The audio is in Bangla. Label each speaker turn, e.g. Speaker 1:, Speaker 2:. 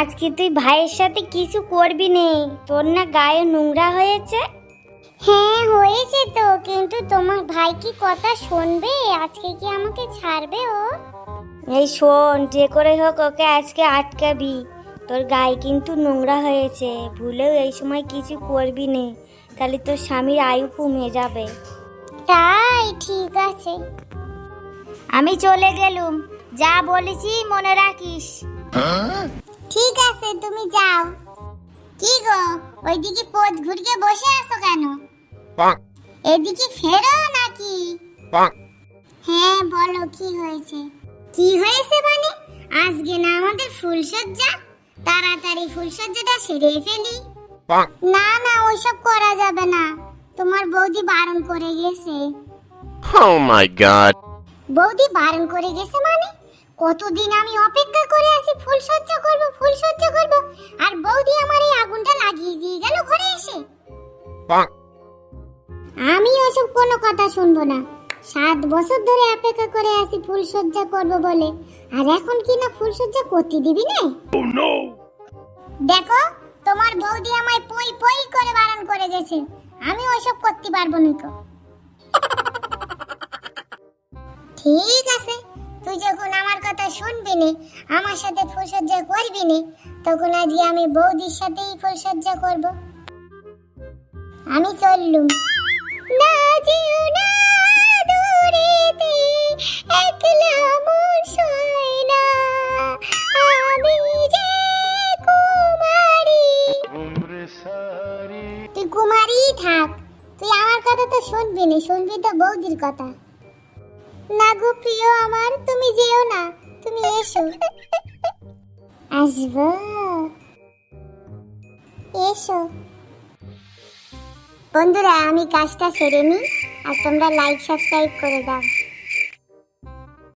Speaker 1: আজকে তুই ভাইয়ের সাথে কিছু করবি নে। তোর না গায়ে নোংরা হয়েছে? হ্যাঁ হয়েছে তো কিন্তু তোমার ভাই কি কথা শুনবে? আজকে কি আমাকে ছাড়বে ও? এই শোন যে করে হোক ওকে আজকে আটকাবি। তোর গায়ে কিন্তু নোংরা হয়েছে ভুলেও এই সময় কিছু করবি নে। তাহলে তোর স্বামীর আয়ু কমে যাবে। তাই ঠিক আছে। আমি চলে গেলুম। যা বলেছি মনে রাখিস। ঠিক আছে তুমি যাও। কি গো ওইদিকে পোদ ঘুরিয়ে বসে আছো কেন? এদিকে ফেরো নাকি? হ্যাঁ বলো কি হয়েছে? কি হয়েছে মানে? আজকে না আমাদের ফুলসজ্জা তাড়াতাড়ি ফুলসজ্জাটা সেরে ফেলি। না না ওইসব করা যাবে না। তোমার বৌদি বারণ করে গেছে।
Speaker 2: Oh my god,
Speaker 1: বৌদি বারণ করে গেছে মানে? কতদিন আমি অপেক্ষা করে আছি ফুলসজ্জা করব ফুলসজ্জা করব। আর বৌদি আমার এই আগুনটা লাগিয়ে দিয়ে গেল ঘরে এসে। আমি ওসব কোনো কথা শুনব না। সাত বছর ধরে অপেক্ষা করে আছি ফুলসজ্জা করব বলে। আর এখন কি না ফুলসজ্জা করতে দিবি না?
Speaker 2: Oh
Speaker 1: দেখো তোমার বৌদি আমায় পই পই করে বারণ করে গেছে। আমি ওইসব করতে পারব না ঠিক আছে। শুনবি আমার সাথে ফুলসজ্জা করবি নে তখন আজকে আমি বৌদির সাথেই ফুলসজ্জা করব। আমি চললুম। তুই কুমারী থাক, তুই আমার কথা তো শুনবি না শুনবি তো বৌদির কথা। না গো প্রিয় আমার, তুমি যেও না। তুমি এসো। আসব। এসো। বন্ধুরা, আমি কাজটা সেরে নিই আর তোমরা লাইক সাবস্ক্রাইব করে দাও।